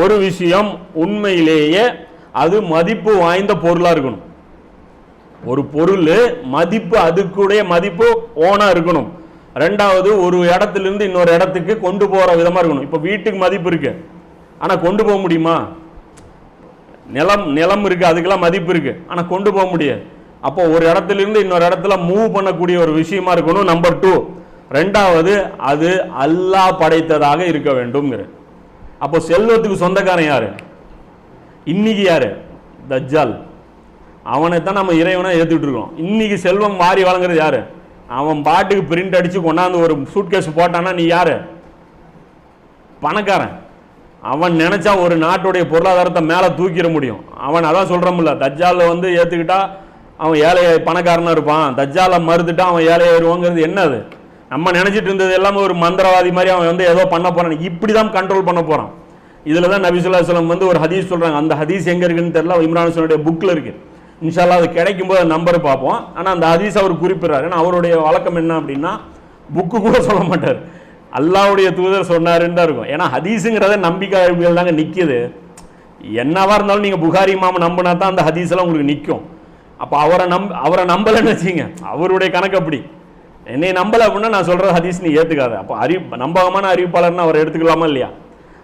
ஒரு விஷயம் உண்மையிலேயே அது மதிப்பு வாய்ந்த பொருளாக இருக்கணும். ஒரு பொருள் மதிப்பு அதுக்குடைய மதிப்பு ஓனாக இருக்கணும். ரெண்டாவது ஒரு இடத்துல இருந்து இன்னொரு இடத்துக்கு கொண்டு போகிற விதமாக இருக்கணும். இப்போ வீட்டுக்கு மதிப்பு இருக்கு. ஆனால் கொண்டு போக முடியுமா? நிலம் நிலம் இருக்குது அதுக்கெல்லாம் மதிப்பு இருக்குது ஆனால் கொண்டு போக முடியாது. அப்போ ஒரு இடத்துல இருந்து இன்னொரு இடத்துல மூவ் பண்ணக்கூடிய ஒரு விஷயமா இருக்கணும் நம்பர் டூ ரெண்டாவது அது அல்லாஹ் படைத்ததாக இருக்க வேண்டும்ங்கிற அப்போ செல்வத்துக்கு சொந்தக்காரன் யாரு? இன்னைக்கு யாரு? தஜ்ஜால். அவனை தான் நம்ம இறைவனாக ஏற்றுக்கிட்டு இருக்கோம். இன்னைக்கு செல்வம் மாறி வழங்குறது யாரு? அவன் பாட்டுக்கு பிரிண்ட் அடிச்சு கொண்டாந்து ஒரு சூட்கேஸ் போட்டான்னா நீ யாரு? பணக்காரன். அவன் நினைச்சா ஒரு நாட்டுடைய பொருளாதாரத்தை மேலே தூக்கிட முடியும். அவன் அதான் சொல்கிறமில்ல தஜ்ஜால வந்து ஏற்றுக்கிட்டா அவன் ஏழை பணக்காரனாக இருப்பான். தஜ்ஜாலை மறுத்துட்டா அவன் ஏழையாயிருவாங்கிறது என்னது நம்ம நினைச்சிட்டு இருந்தது எல்லாமே ஒரு மந்திரவாதி மாதிரி அவன் வந்து ஏதோ பண்ண போறான். இப்படிதான் கண்ட்ரோல் பண்ண போறான். இதில் தான் நபிசுல்லா சொல்லம் வந்து ஒரு ஹதீஸ் சொல்றாங்க. அந்த ஹதீஸ் எங்க இருக்குன்னு தெரியல. இம்ரான் ஹுசைனுடைய புக்கில் இருக்கு. இன்ஷால்லா அது கிடைக்கும் போது நம்பர் பார்ப்போம். ஆனால் அந்த ஹதீஸ் அவர் குறிப்பிடுறாரு. ஏன்னா அவருடைய வழக்கம் என்ன அப்படின்னா புக்கு கூட சொல்ல மாட்டார். அல்லாவுடைய தூதர் சொன்னாருன்னு தான் இருக்கும். ஏன்னா ஹதீஸுங்கிறத நம்பிக்கை அறிவியல் தாங்க நிற்கிது என்னவா இருந்தாலும் நீங்கள் புகாரி மாமா நம்பினா தான் அந்த ஹதீஸ்லாம் உங்களுக்கு நிற்கும் அப்போ அவரை நம் அவரை நம்பலைன்னு வச்சுங்க அவருடைய கணக்கு அப்படி. என்னை நம்பலை அப்படின்னா நான் சொல்கிற ஹதீஸ் நீ ஏற்றுக்காத அப்போ அறி நம்பகமான அறிவிப்பாளர்னு அவர் எடுத்துக்கலாமா இல்லையா?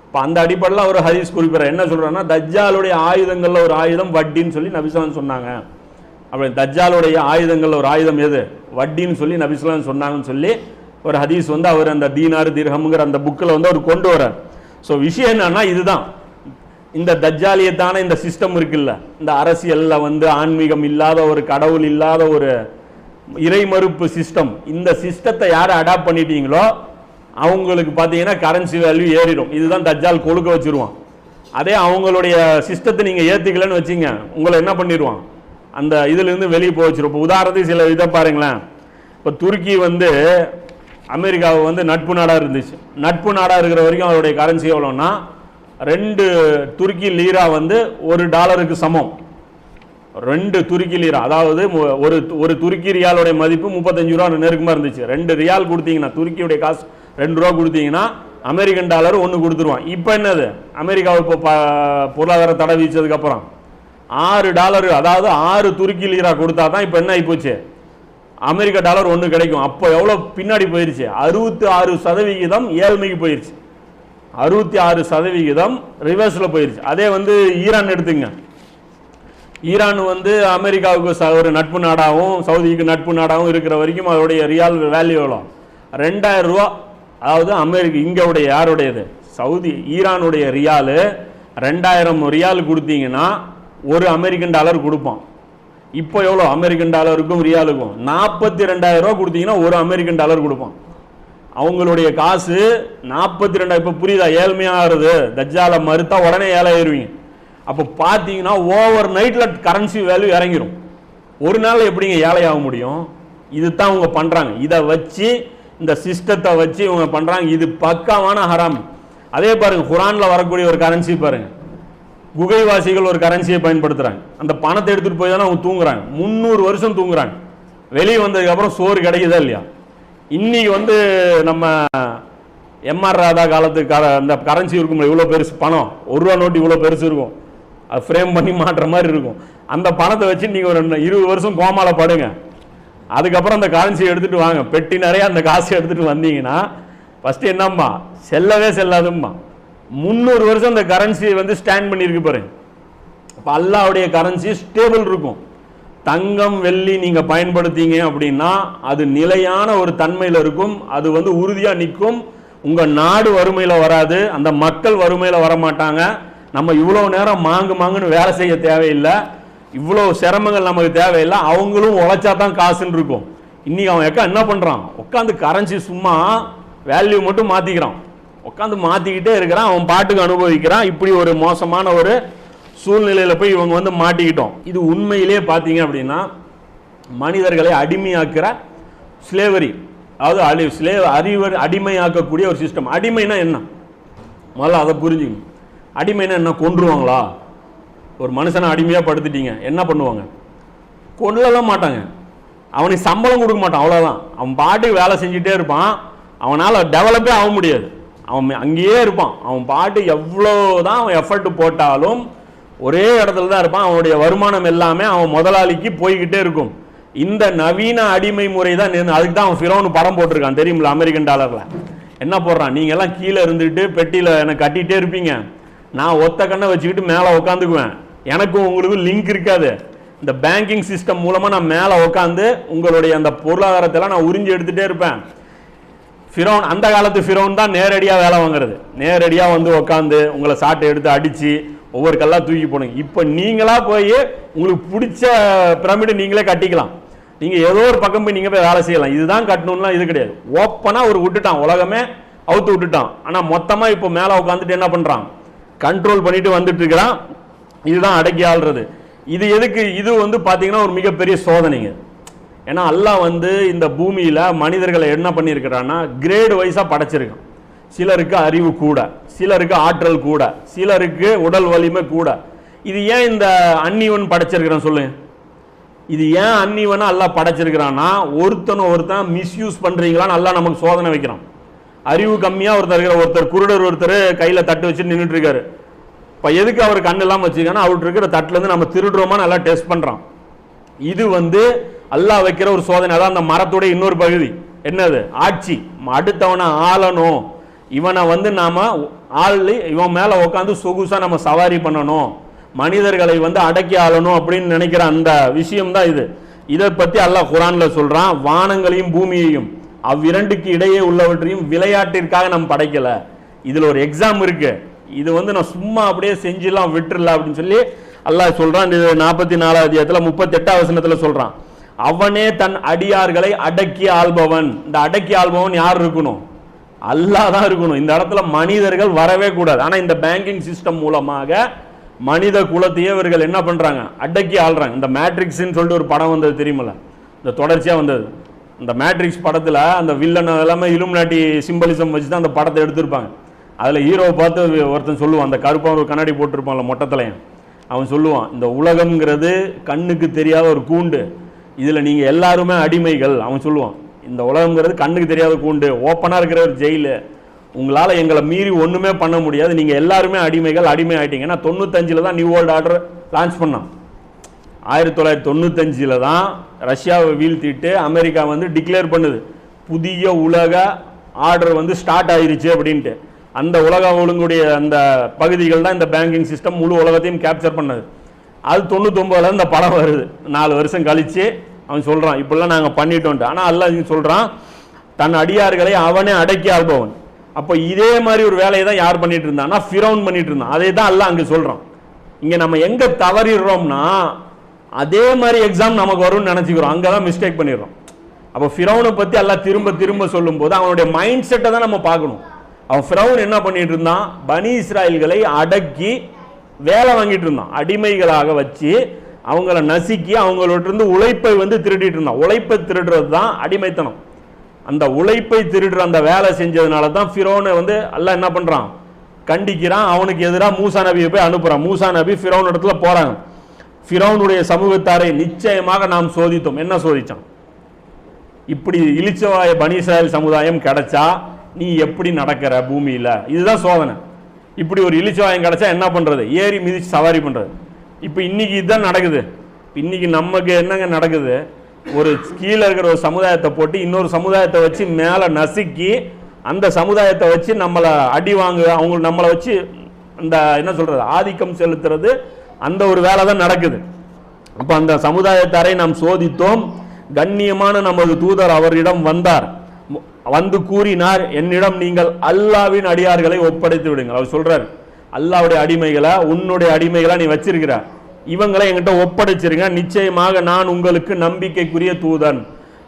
இப்போ அந்த அடிப்படையில் அவர் ஹதீஸ் குறிப்பிட்றார். என்ன சொல்கிறாருன்னா தஜ்ஜாலுடைய ஆயுதங்களில் ஒரு ஆயுதம் வட்டின்னு சொல்லி நபிசலான் சொன்னாங்க. அப்படி தஜ்ஜாலுடைய ஆயுதங்களில் ஒரு ஆயுதம் எது? வட்டின்னு சொல்லி நபிசலான் சொன்னாங்கன்னு சொல்லி ஒரு ஹதீஸ் வந்து அவர் அந்த தீனார் தீர்கம்ங்கிற அந்த புக்கில் வந்து அவர் கொண்டு வரார் ஸோ விஷயம் என்னன்னா இதுதான். இந்த தஜ்ஜாலியத்தான இந்த சிஸ்டம் இருக்குல்ல. இந்த அரசியலில் வந்து ஆன்மீகம் இல்லாத ஒரு கடவுள் இல்லாத ஒரு இறை மறுப்பு சிஸ்டம் இந்த சிஸ்டத்தை யார் அடாப்ட் பண்ணிட்டீங்களோ அவங்களுக்கு பார்த்தீங்கன்னா கரன்சி வேல்யூ ஏறிடும். இதுதான் தஜ்ஜால் கொழுக்க வச்சிருவான். அதே அவங்களுடைய சிஸ்டத்தை நீங்கள் ஏற்றிக்கலன்னு வச்சீங்க உங்களை என்ன பண்ணிடுவான்? அந்த இதுலேருந்து வெளியே போக வச்சிருவோம் இப்போ உதாரணத்துக்கு சில இதை பாருங்களேன். இப்போ துருக்கி வந்து அமெரிக்காவை வந்து நட்பு நாடாக இருந்துச்சு. நட்பு நாடாக இருக்கிற வரைக்கும் அவருடைய கரன்சி எவ்வளோன்னா ரெண்டு துருக்கி லீரா வந்து ஒரு டாலருக்கு சமம். ரெண்டு துருக்கி லீரா அதாவது ஒரு ஒரு துருக்கி ரியாலுடைய மதிப்பு முப்பத்தஞ்சு ரூபா நெருக்கமாக இருந்துச்சு. ரெண்டு ரியால் கொடுத்தீங்கன்னா துருக்கியுடைய காசு ரெண்டு ரூபா கொடுத்தீங்கன்னா அமெரிக்கன் டாலர் ஒன்று கொடுத்துருவான். இப்போ என்னது? அமெரிக்காவை இப்போ ப- பொருளாதார தடை வீச்சதுக்கப்புறம் ஆறு டாலர் அதாவது ஆறு துருக்கி லீரா கொடுத்தா தான் இப்போ என்ன ஆகிப்போச்சு அமெரிக்க டாலர் ஒன்று கிடைக்கும். அப்போ எவ்வளோ பின்னாடி போயிருச்சு? அறுபத்தி ஆறு சதவிகிதம் ஏழ்மைக்கு போயிடுச்சு அறுபத்தி ஆறு சதவிகிதம் ரிவர்ஸில் போயிடுச்சு அதே வந்து ஈரான் எடுத்துங்க. ஈரான் வந்து அமெரிக்காவுக்கு ச- ஒரு நட்பு நாடாகவும் சவுதிக்கு நட்பு நாடாகவும் இருக்கிற வரைக்கும் அதோடைய ரியால் வேல்யூ எவ்வளோ? ரெண்டாயிரம் ரூபா. அதாவது அமெரிக்க இங்கவுடைய யாருடையது? சவுதி ஈரானுடைய ரியாலு ரெண்டாயிரம் ரியால் கொடுத்தீங்கன்னா ஒரு அமெரிக்கன் டாலர் கொடுப்பான். இப்போ எவ்வளோ? அமெரிக்கன் டாலருக்கும் ரியாலுக்கும். நாற்பத்தி ரெண்டாயிரம் ரூபா கொடுத்தீங்கன்னா ஒரு அமெரிக்கன் டாலர் கொடுப்பான். அவங்களுடைய காசு நாற்பத்தி ரெண்டாயிரம் இப்போ புரியுதா? ஏழ்மையாகிறது. தஜ்ஜால மறுத்தா உடனே ஏழை ஏறுவீங்க அப்போ பார்த்தீங்கன்னா ஓவர் நைட்டில் கரன்சி வேல்யூ இறங்கிடும் ஒரு நாள் எப்படிங்க ஏழை ஆக முடியும்? இதுதான் அவங்க பண்ணுறாங்க இதை வச்சு இந்த சிஸ்டத்தை வச்சு இவங்க பண்ணுறாங்க இது பக்காவான ஹராம். அதே பாருங்க குரானில் வரக்கூடிய ஒரு கரன்சி பாருங்கள் குகைவாசிகள் ஒரு கரன்சியை பயன்படுத்துகிறாங்க அந்த பணத்தை எடுத்துகிட்டு போய் தானே அவங்க தூங்குறாங்க. முந்நூறு வருஷம் தூங்குறாங்க. வெளியே வந்ததுக்கப்புறம் சோறு கிடைக்குதா இல்லையா? இன்னைக்கு வந்து நம்ம எம்ஆர் ராதா காலத்துக்கு கர- அந்த கரன்சி இருக்கும் இவ்வளோ பெருசு பணம். ஒரு ரூபா நோட்டு இவ்வளோ பெருசு இருக்கும். அது ஃப்ரேம் பண்ணி மாட்டுற மாதிரி இருக்கும். அந்த பணத்தை வச்சு நீங்கள் ஒரு இருபது வருஷம் கோமாவில் படுங்க. அதுக்கப்புறம் அந்த கரன்சி எடுத்துகிட்டு வாங்க. பெட்டி நிறைய அந்த காசு எடுத்துகிட்டு வந்தீங்கன்னா ஃபஸ்ட்டு என்னம்மா? செல்லவே செல்லாதும்மா. முந்நூறு வருஷம் அந்த கரன்சி வந்து ஸ்டாண்ட் பண்ணியிருக்கு பாரு. அப்போ அல்லாவுடைய கரன்சி ஸ்டேபிள் இருக்கும். தங்கம் வெள்ளி நீங்கள் பயன்படுத்தீங்க அப்படின்னா அது நிலையான ஒரு தன்மையில் இருக்கும். அது வந்து உறுதியாக நிற்கும். உங்கள் நாடு வறுமையில் வராது. அந்த மக்கள் வறுமையில் வர மாட்டாங்க நம்ம இவ்வளோ நேரம் மாங்கு மாங்குன்னு வேலை செய்ய தேவையில்லை. இவ்வளோ சிரமங்கள் நமக்கு தேவையில்லை. அவங்களும் உழைச்சா தான் காசுன்னு இருக்கும். இன்றைக்கி அவன் எக்கா என்ன பண்ணுறான் உட்காந்து கரன்சி சும்மா வேல்யூ மட்டும் மாற்றிக்கிறான் உட்காந்து மாற்றிக்கிட்டே இருக்கிறான். அவன் பாட்டுக்கு அனுபவிக்கிறான். இப்படி ஒரு மோசமான ஒரு சூழ்நிலையில் போய் இவங்க வந்து மாட்டிக்கிட்டோம். இது உண்மையிலே பார்த்தீங்க அப்படின்னா மனிதர்களை அடிமையாக்குற ஸ்லேவரி அதாவது அழி ஸ்லேவ் அறிவர் அடிமையாக்கக்கூடிய ஒரு சிஸ்டம் அடிமைனா என்ன? முதல்ல அதை புரிஞ்சுக்கணும். அடிமைனா என்ன கொன்றுவாங்களா? ஒரு மனுஷனை அடிமையாக படுத்துட்டீங்க என்ன பண்ணுவாங்க? கொல்லலாம் மாட்டாங்க. அவனுக்கு சம்பளம் கொடுக்க மாட்டான் அவ்வளோதான் அவன் பாட்டுக்கு வேலை செஞ்சுட்டே இருப்பான். அவனால் டெவலப்பே ஆக முடியாது. அவன் அங்கேயே இருப்பான். அவன் பாட்டு எவ்வளோ தான் அவன் எஃபர்ட் போட்டாலும் ஒரே இடத்துல தான் இருப்பான். அவனுடைய வருமானம் எல்லாமே அவன் முதலாளிக்கு போய்கிட்டே இருக்கும். இந்த நவீன அடிமை முறை தான் அதுக்கு தான் அவன் ஃபிரோனு படம் போட்டிருக்கான் தெரியுமில்ல அமெரிக்கன் டாலரில் என்ன போடுறான்? நீங்கள்லாம் கீழே இருந்துட்டு பெட்டியில் எனக்கு கட்டிகிட்டே இருப்பீங்க. நான் ஒத்த கண்ணை வச்சுக்கிட்டு மேலே உட்காந்துக்குவேன் எனக்கும் உங்களுக்கும் லிங்க் இருக்காது. இந்த பேங்கிங் சிஸ்டம் மூலமாக நான் மேலே உட்காந்து உங்களுடைய அந்த பொருளாதாரத்தெல்லாம் நான் உறிஞ்சி எடுத்துகிட்டே இருப்பேன். ஃபிரோன் அந்த காலத்து ஃபிரோன் தான் நேரடியாக வேலை வாங்குறது. நேரடியாக வந்து உட்காந்து உங்களை சாட்டை எடுத்து அடித்து ஒவ்வொரு கல்லாக தூக்கி போடுங்க. இப்போ நீங்களாக போய் உங்களுக்கு பிடிச்ச பிரமிடு நீங்களே கட்டிக்கலாம். நீங்கள் ஏதோ ஒரு பக்கம் போய் நீங்கள் போய் வேலை செய்யலாம். இதுதான் கட்டணும்லாம் இது கிடையாது. ஓப்பனாக ஒரு விட்டுட்டான். உலகமே அவுத்து விட்டுட்டான். ஆனால் மொத்தமாக இப்போ மேலே உட்காந்துட்டு என்ன பண்ணுறான் கண்ட்ரோல் பண்ணிட்டு வந்துட்டு இருக்கிறான். இதுதான் அடக்கி ஆள்றது. இது எதுக்கு? இது வந்து பார்த்தீங்கன்னா ஒரு மிகப்பெரிய சோதனைங்க. ஏன்னா அல்லாஹ் வந்து இந்த பூமியில் மனிதர்களை என்ன பண்ணியிருக்கிறான்னா கிரேடு வைஸாக படைச்சிருக்கான். சிலருக்கு அறிவு கூட சிலருக்கு ஆற்றல் கூட சிலருக்கு உடல் வலிமை கூட. இது ஏன் இந்த அந்நிவன் படைச்சிருக்கிறான் சொல்லு. இது ஏன் அந்நிவனா அல்லாஹ் படைச்சிருக்கிறான்னா ஒருத்தனை ஒருத்தன் மிஸ்யூஸ் பண்ணுறீங்களான்னு நல்லா நமக்கு சோதனை வைக்கிறான். அறிவு கம்மியா ஒருத்தர் இருக்கிற ஒருத்தர் குருடர் ஒருத்தர் கையில தட்டு வச்சு நின்றுட்டு இருக்காரு இப்போ எதுக்கு அவர் கண்ணு இல்லாமல் வச்சிருக்காங்கன்னா அவர்கிட்ட இருக்கிற தட்டுல இருந்து நம்ம திருடுறோமா நல்லா டெஸ்ட் பண்ணுறான் இது வந்து அல்லாஹ் வைக்கிற ஒரு சோதனை. அதான் அந்த மரத்துடைய இன்னொரு பகுதி. என்னது? ஆட்சி. அடுத்தவனை ஆளணும். இவனை வந்து நாம ஆள் இவன் மேல உட்காந்து சொகுசா நம்ம சவாரி பண்ணணும். மனிதர்களை வந்து அடக்கி ஆளணும் அப்படின்னு நினைக்கிற அந்த விஷயம் தான் இது. இதை பத்தி அல்லாஹ் குரான்ல சொல்றான். வானங்களையும் பூமியையும். அவ்விரண்டுக்கு இடையே உள்ளவற்றையும் விளையாட்டிற்காக நம்ம படைக்கல. இதில் ஒரு எக்ஸாம் இருக்கு. இது வந்து நான் சும்மா அப்படியே செஞ்சிடலாம் விட்டுறல அப்படின்னு சொல்லி அல்லாஹ் சொல்றான். இது நாற்பத்தி நாலாவது அதிகாரத்துல முப்பத்தெட்டாவது வசனத்தில் சொல்றான். அவனே தன் அடியார்களை அடக்கி ஆள்பவன். இந்த அடக்கி ஆள்பவன் யார் இருக்கணும்? அல்லாஹ் தான் இருக்கணும். இந்த இடத்துல மனிதர்கள் வரவே கூடாது. ஆனால் இந்த பேங்கிங் சிஸ்டம் மூலமாக மனித குலத்தையே இவர்கள் என்ன பண்ணுறாங்க அடக்கி ஆள்றாங்க. இந்த மேட்ரிக்ஸ்ன்னு சொல்லிட்டு ஒரு படம் வந்தது தெரியுமில்ல? இந்த தொடர்ச்சியாக வந்தது. இந்த மேட்ரிக்ஸ் படத்தில் அந்த வில்லன் எல்லாமே இலுமினாட்டி சிம்பலிசம் வச்சு தான் அந்த படத்தை எடுத்திருப்பாங்க. அதில் ஹீரோவை பார்த்து ஒருத்தன் சொல்லுவான் அந்த கருப்பா ஒரு கண்ணாடி போட்டிருப்பான்ல மொட்டத்தலையன். அவன் சொல்லுவான் இந்த உலகம்ங்கிறது கண்ணுக்கு தெரியாத ஒரு கூண்டு. இதில் நீங்கள் எல்லாருமே அடிமைகள். அவன் சொல்லுவான் இந்த உலகம்ங்கிறது கண்ணுக்கு தெரியாத கூண்டு. ஓப்பனாக இருக்கிற ஒரு ஜெயிலு உங்களால் எங்களை மீறி ஒன்றுமே பண்ண முடியாது. நீங்கள் எல்லாருமே அடிமைகள் அடிமை ஆகிட்டீங்கன்னா தொண்ணூத்தஞ்சில் தான் நியூ வேர்ல்டு ஆர்டர் லான்ச் பண்ணான். ஆயிரத்தி தொள்ளாயிரத்தி தொண்ணூத்தஞ்சில் தான் ரஷ்யாவை வீழ்த்திட்டு அமெரிக்கா வந்து டிக்ளேர் பண்ணுது. புதிய உலக ஆர்டர் வந்து ஸ்டார்ட் ஆயிருச்சு அப்படின்ட்டு. அந்த உலக ஒழுங்குடைய அந்த பகுதிகள் தான் இந்த பேங்கிங் சிஸ்டம் முழு உலகத்தையும் கேப்சர் பண்ணது. அது தொண்ணூத்தொம்பதுல இந்த படம் வருது. நாலு வருஷம் கழிச்சு அவன் சொல்கிறான் இப்படிலாம் நாங்கள் பண்ணிட்டோன்ட்டு ஆனால் அல்ல சொல்கிறான் தன் அடியார்களை அவனே அடக்கி ஆள்பவன். அப்போ இதே மாதிரி ஒரு வேலையை தான் யார் பண்ணிட்டு இருந்தான்னா ஃபிரௌன் பண்ணிட்டு இருந்தான். அதே தான் அல்ல அங்கே சொல்கிறான் இங்கே நம்ம எங்கே தவறிடுறோம்னா அதே மாதிரி எக்ஸாம் நமக்கு வரும்னு நினச்சிக்கிறோம். அங்கே தான் மிஸ்டேக் பண்ணிடுறோம். அப்போ ஃபிரௌனை பற்றி எல்லாம் திரும்ப திரும்ப சொல்லும்போது அவனுடைய மைண்ட் செட்டை தான் நம்ம பார்க்கணும். அவன் ஃபிரௌன் என்ன பண்ணிட்டு இருந்தான்? பனி இஸ்ராயல்களை அடக்கி வேலை வாங்கிட்டு இருந்தான். அடிமைகளாக வச்சு அவங்கள நசுக்கி அவங்களோட இருந்து உழைப்பை வந்து திருடிட்டு இருந்தான். உழைப்பை திருடுறது தான் அடிமைத்தனம். அந்த உழைப்பை திருடுற அந்த வேலை செஞ்சதுனால தான் ஃபிரோனை வந்து எல்லாம் என்ன பண்ணுறான் கண்டிக்கிறான். அவனுக்கு எதிராக மூசா நபியை போய் அனுப்புகிறான் மூசா நபி ஃபிரோன் இடத்துல போகிறாங்க ஃபிரௌனுடைய சமூகத்தாரை நிச்சயமாக நாம் சோதித்தோம். என்ன சோதித்தோம் இப்படி இழிச்சவாய பனிசாயல் சமுதாயம் கிடைச்சா நீ எப்படி நடக்கிற பூமியில்? இதுதான் சோதனை. இப்படி ஒரு இழிச்சவாயம் கிடைச்சா என்ன பண்ணுறது ஏறி மிதிச்சு சவாரி பண்ணுறது இப்போ இன்னைக்கு இதுதான் நடக்குது. இன்னைக்கு நமக்கு என்னங்க நடக்குது? ஒரு கீழே இருக்கிற ஒரு சமுதாயத்தை போட்டு இன்னொரு சமுதாயத்தை வச்சு மேலே நசுக்கி அந்த சமுதாயத்தை வச்சு நம்மளை அடி வாங்கு அவங்க நம்மளை வச்சு அந்த என்ன சொல்கிறது ஆதிக்கம் செலுத்துறது அந்த ஒரு வேலை தான் நடக்குது. அப்போ அந்த சமுதாயத்தாரை நாம் சோதித்தோம். கண்ணியமான நமது தூதர் அவரிடம் வந்தார். வந்து கூறினார் என்னிடம் நீங்கள் அல்லாவின் அடியார்களை ஒப்படைத்து விடுங்கள். அவர் சொல்றார் அல்லாவுடைய அடிமைகளை உன்னுடைய அடிமைகளை நீ வச்சிருக்கிறார் இவங்களை என்கிட்ட ஒப்படைச்சிருங்க. நிச்சயமாக நான் உங்களுக்கு நம்பிக்கைக்குரிய தூதன்.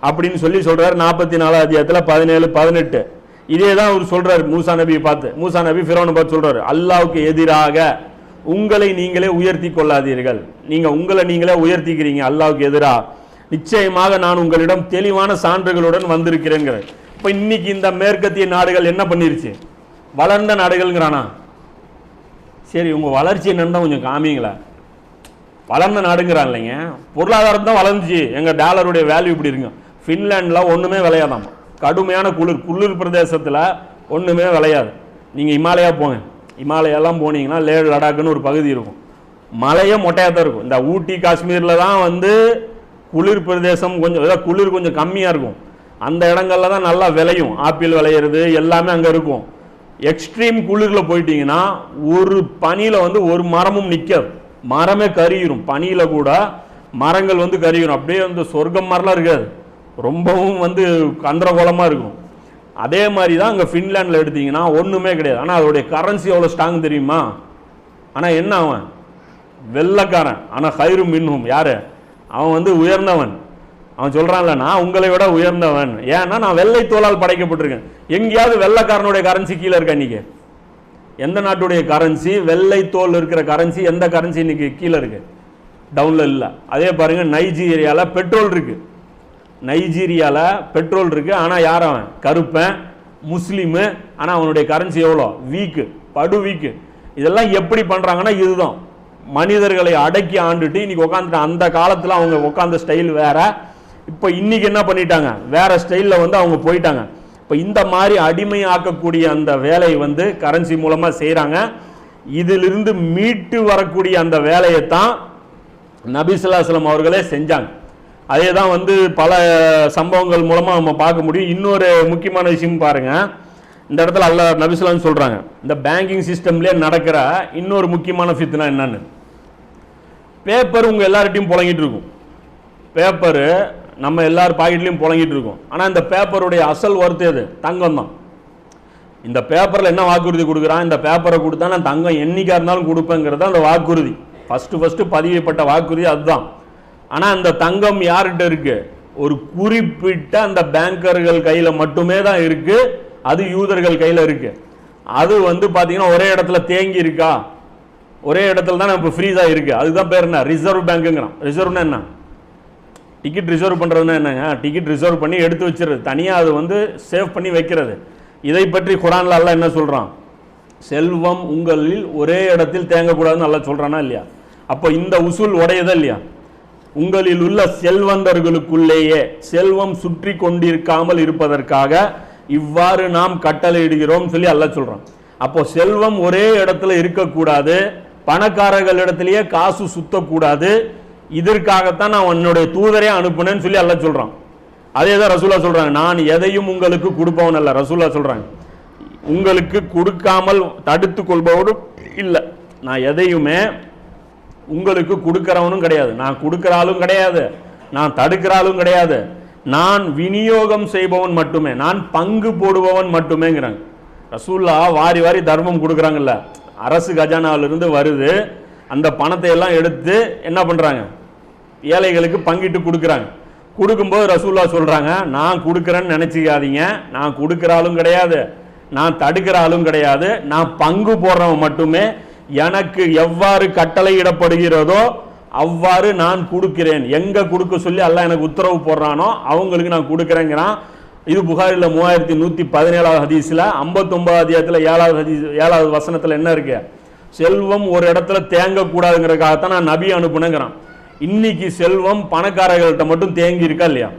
அப்படின்னு சொல்லி சொல்றாரு நாற்பத்தி நாலாம் அதிகாரத்தில் பதினேழு பதினெட்டு. இதே தான் அவர் சொல்றாரு மூசா நபியை பார்த்து. மூசா நபி ஃபிரோனை பார்த்து சொல்றாரு அல்லாவுக்கு எதிராக உங்களை நீங்களே உயர்த்தி கொள்ளாதீர்கள். நீங்க உங்களை நீங்களே உயர்த்திக்கிறீங்க அல்லாவுக்கு எதிராக நிச்சயமாக நான் உங்களிடம் தெளிவான சான்றுகளுடன் வந்திருக்கிறேங்கிறார் இப்ப இன்னைக்கு இந்த மேற்கத்திய நாடுகள் என்ன பண்ணிருச்சு? வளர்ந்த நாடுகள்ங்கிறானா? சரி உங்க வளர்ச்சி என்னன்னு தான் கொஞ்சம் காமிங்களா வளர்ந்த நாடுங்கிறான் இல்லைங்க. பொருளாதாரம் தான் வளர்ந்துச்சு. எங்க டாலருடைய வேல்யூ இப்படி இருக்குங்க. ஃபின்லாண்டில் ஒண்ணுமே விளையாதாம். கடுமையான குளிர் குளிர் பிரதேசத்துல ஒண்ணுமே விளையாது. நீங்கள் இமாலயா போங்க. இமாலயெல்லாம் போனீங்கன்னா லே லடாக்குன்னு ஒரு பகுதி இருக்கும். மலையே மொட்டையாக தான் இருக்கும். இந்த ஊட்டி காஷ்மீரில் தான் வந்து குளிர் பிரதேசம் கொஞ்சம் ஏதாவது குளிர் கொஞ்சம் கம்மியாக இருக்கும். அந்த இடங்களில் தான் நல்லா விளையும். ஆப்பிள் விளையிறது எல்லாமே அங்கே இருக்கும். எக்ஸ்ட்ரீம் குளிரில் போயிட்டீங்கன்னா ஒரு பனியில் வந்து ஒரு மரமும் நிற்காது மரமே கருகிரும். பனியில் கூட மரங்கள் வந்து கருகிரும். அப்படியே வந்து சொர்க்கம் மாதிரிலாம் இருக்காது. ரொம்பவும் வந்து கந்தரகோலமாக இருக்கும். அதே மாதிரி தான் அங்கே ஃபின்லாண்டில் எடுத்தீங்கன்னா ஒன்றுமே கிடையாது. ஆனால் அதோடைய கரன்சி எவ்வளோ ஸ்ட்ராங் தெரியுமா? ஆனால் என்ன அவன்? வெள்ளக்காரன். ஆனால் ஹைரு மின்ஹும் யார்? அவன் வந்து உயர்ந்தவன். அவன் சொல்கிறான்ல நான் உங்களை விட உயர்ந்தவன். ஏன்னா நான் வெள்ளை தோலால் படைக்கப்பட்டிருக்கேன். எங்கேயாவது வெள்ளைக்காரனுடைய கரன்சி கீழே இருக்கா இன்னைக்கு? எந்த நாட்டுடைய கரன்சி வெள்ளை தோல் இருக்கிற கரன்சி எந்த கரன்சி இன்னைக்கு கீழே இருக்கு? டவுன்ல இல்லை. அதே பாருங்கள் நைஜீரியாவில் பெட்ரோல் இருக்குது நைஜீரியாவில் பெட்ரோல் இருக்குது ஆனால் யார் அவன்? கருப்பன் முஸ்லீமு. ஆனால் அவனுடைய கரன்சி எவ்வளோ? வீக்கு படு வீக்கு இதெல்லாம் எப்படி பண்ணுறாங்கன்னா இதுதான். மனிதர்களை அடக்கி ஆண்டுட்டு இன்றைக்கி உட்காந்துட்டு அந்த காலத்தில் அவங்க உட்காந்த ஸ்டைல் வேறு. இப்போ இன்னைக்கு என்ன பண்ணிட்டாங்க? வேற ஸ்டைலில் வந்து அவங்க போயிட்டாங்க. இப்போ இந்த மாதிரி அடிமை ஆக்கக்கூடிய அந்த வேலையை வந்து கரன்சி மூலமாக செய்கிறாங்க இதிலிருந்து மீட்டு வரக்கூடிய அந்த வேலையை தான் நபிசுல்லாஸ்லம் அவர்களே செஞ்சாங்க. அதே தான் வந்து பல சம்பவங்கள் மூலமாக நம்ம பார்க்க முடியும். இன்னொரு முக்கியமான விஷயம் பாருங்கள் இந்த இடத்துல அல்ல நபிசுல்லாம் சொல்கிறாங்க இந்த பேங்கிங் சிஸ்டம்லேயே நடக்கிற இன்னொரு முக்கியமான ஃபித்னா என்னன்னு. பேப்பர் உங்கள் எல்லார்ட்டையும் புழங்கிட்டு இருக்கும். பேப்பரு நம்ம எல்லார் பாக்கெட்லையும் புழங்கிட்டு இருக்கும். ஆனால் இந்த பேப்பருடைய அசல் ஒர்த்து எது? தங்கம் தான். இந்த பேப்பரில் என்ன வாக்குறுதி கொடுக்குறான்? இந்த பேப்பரை கொடுத்தா நான் தங்கம் என்னைக்கா இருந்தாலும் கொடுப்பேங்கிறது அந்த வாக்குறுதி. ஃபஸ்ட்டு ஃபஸ்ட்டு பதியப்பட்ட வாக்குறுதி அதுதான். ஆனால் அந்த தங்கம் யார்கிட்ட இருக்கு? ஒரு குறிப்பிட்ட அந்த பேங்கர்கள் கையில் மட்டுமே தான் இருக்கு. அது யூதர்கள் கையில் இருக்கு. அது வந்து பார்த்தீங்கன்னா ஒரே இடத்துல தேங்கி இருக்கா? ஒரே இடத்துல தான் இப்போ ஃப்ரீஸாக இருக்கு அதுதான் பேர் என்ன? ரிசர்வ் பேங்க்குங்கிறான் ரிசர்வ்னா என்ன? டிக்கெட் ரிசர்வ் பண்ணுறதுன்னா என்னங்க? டிக்கெட் ரிசர்வ் பண்ணி எடுத்து வச்சிருது தனியாக அது வந்து சேவ் பண்ணி வைக்கிறது. இதை பற்றி குரான்ல அல்லாஹ் என்ன சொல்கிறான் செல்வம் உங்களில் ஒரே இடத்தில் தேங்கக்கூடாதுன்னு நல்லா சொல்கிறானா இல்லையா? அப்போ இந்த உசூல் உடையதா இல்லையா? உங்களில் உள்ள செல்வந்தர்களுக்குள்ளேயே செல்வம் சுற்றி கொண்டிருக்காமல் இருப்பதற்காக இவ்வாறு நாம் கட்டளையிடுகிறோம் சொல்லி அல்ல சொல்றான் அப்போ செல்வம் ஒரே இடத்துல இருக்கக்கூடாது பணக்காரர்களிடத்திலேயே காசு சுத்தக்கூடாது இதற்காகத்தான் நான் உன்னுடைய தூதரே அனுப்புனேன்னு சொல்லி அல்ல சொல்றான் அதே தான் ரசூலா சொல்றாங்க நான் எதையும் உங்களுக்கு கொடுப்பவன் அல்ல ரசூலா சொல்றாங்க. உங்களுக்கு கொடுக்காமல் தடுத்து கொள்பவரும் இல்லை நான் எதையுமே உங்களுக்கு கொடுக்கறவனும் கிடையாது. நான் கொடுக்குற ஆளும் கிடையாது. நான் தடுக்கிற ஆளும் கிடையாது. நான் விநியோகம் செய்பவன் மட்டுமே. நான் பங்கு போடுபவன் மட்டுமேங்கிறாங்க. ரசூல்லா வாரி வாரி தர்மம் கொடுக்குறாங்கல்ல. அரசு கஜானாவிலிருந்து வருது. அந்த பணத்தை எல்லாம் எடுத்து என்ன பண்ணுறாங்க ஏழைகளுக்கு பங்கிட்டு கொடுக்குறாங்க. கொடுக்கும்போது ரசூல்லா சொல்கிறாங்க நான் கொடுக்குறேன்னு நினச்சிக்காதீங்க. நான் கொடுக்குற ஆளும் கிடையாது. நான் தடுக்கிற ஆளும் கிடையாது. நான் பங்கு போடுறவன் மட்டுமே. எனக்கு எவ்வாறு கட்டளையிடப்படுகிறதோ அவ்வாறு நான் கொடுக்கிறேன். எங்க கொடுக்க சொல்லி எல்லாம் எனக்கு உத்தரவு போடுறானோ அவங்களுக்கு நான் கொடுக்குறேங்கிறான். இது புகாரில் மூவாயிரத்தி நூற்றி பதினேழாவது ஹதீஸில் ஐம்பத்தொம்பது அதிகாரத்தில் ஏழாவது ஹதீஸ் ஏழாவது வசனத்தில் என்ன இருக்கு? செல்வம் ஒரு இடத்துல தேங்கக்கூடாதுங்கிறதுக்காகத்தான் நான் நபி அனுப்புனேங்கிறான். இன்னைக்கு செல்வம் பணக்காரர்கள்ட்ட மட்டும் தேங்கி இருக்கா இல்லையா?